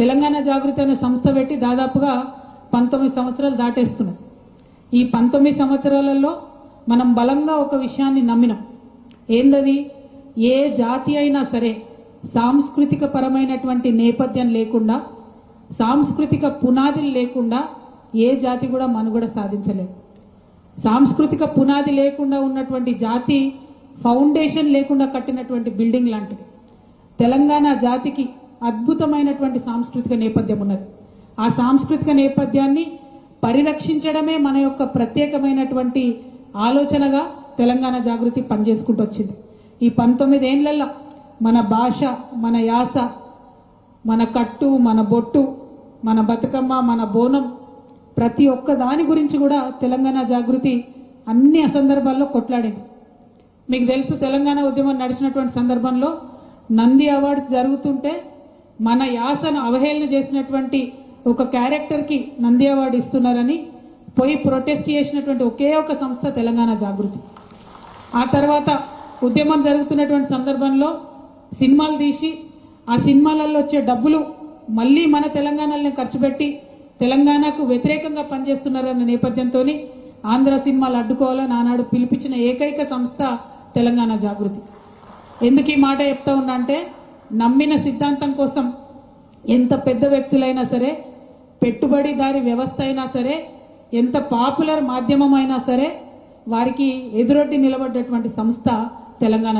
తెలంగాణ జాగృతి అనే సంస్థ పెట్టి దాదాపుగా పంతొమ్మిది సంవత్సరాలు దాటేస్తున్నాం ఈ పంతొమ్మిది సంవత్సరాలలో మనం బలంగా ఒక విషయాన్ని నమ్మినాం. ఏందది? ఏ జాతి అయినా సరే సాంస్కృతిక పరమైనటువంటి నేపథ్యం లేకుండా సాంస్కృతిక పునాదులు లేకుండా ఏ జాతి కూడా మనుగడ సాధించలేదు. సాంస్కృతిక పునాది లేకుండా ఉన్నటువంటి జాతి ఫౌండేషన్ లేకుండా కట్టినటువంటి బిల్డింగ్ లాంటిది. తెలంగాణ జాతికి అద్భుతమైనటువంటి సాంస్కృతిక నేపథ్యం ఉన్నది. ఆ సాంస్కృతిక నేపథ్యాన్ని పరిరక్షించడమే మన యొక్క ప్రత్యేకమైనటువంటి ఆలోచనగా తెలంగాణ జాగృతి పనిచేసుకుంటూ వచ్చింది. ఈ పంతొమ్మిది ఏళ్ళల్లో మన భాష మన యాస మన కట్టు మన బొట్టు మన బతుకమ్మ మన బోనం ప్రతి ఒక్క దాని గురించి కూడా తెలంగాణ జాగృతి అన్ని సందర్భాల్లో కొట్లాడింది. మీకు తెలుసు తెలంగాణ ఉద్యమం నడిచినటువంటి సందర్భంలో నంది అవార్డ్స్ జరుగుతుంటే మన యాసను అవహేళన చేసినటువంటి ఒక క్యారెక్టర్కి నంది అవార్డు ఇస్తున్నారని పోయి ప్రొటెస్ట్ చేసినటువంటి ఒకే ఒక సంస్థ తెలంగాణ జాగృతి. ఆ తర్వాత ఉద్యమం జరుగుతున్నటువంటి సందర్భంలో సినిమాలు తీసి ఆ సినిమాలలో వచ్చే డబ్బులు మళ్ళీ మన తెలంగాణలోనే ఖర్చు పెట్టి తెలంగాణకు వ్యతిరేకంగా పనిచేస్తున్నారన్న నేపథ్యంతో ఆంధ్ర సినిమాలు అడ్డుకోవాలని ఆనాడు పిలిపించిన ఏకైక సంస్థ తెలంగాణ జాగృతి. ఎందుకు ఈ మాట చెప్తా ఉన్నా అంటే నమ్మిన సిద్ధాంతం కోసం ఎంత పెద్ద వ్యక్తులైనా సరే పెట్టుబడిదారి వ్యవస్థ అయినా సరే ఎంత పాపులర్ మాధ్యమం అయినా సరే వారికి ఎదురొడ్డి నిలబడ్డటువంటి సంస్థ తెలంగాణ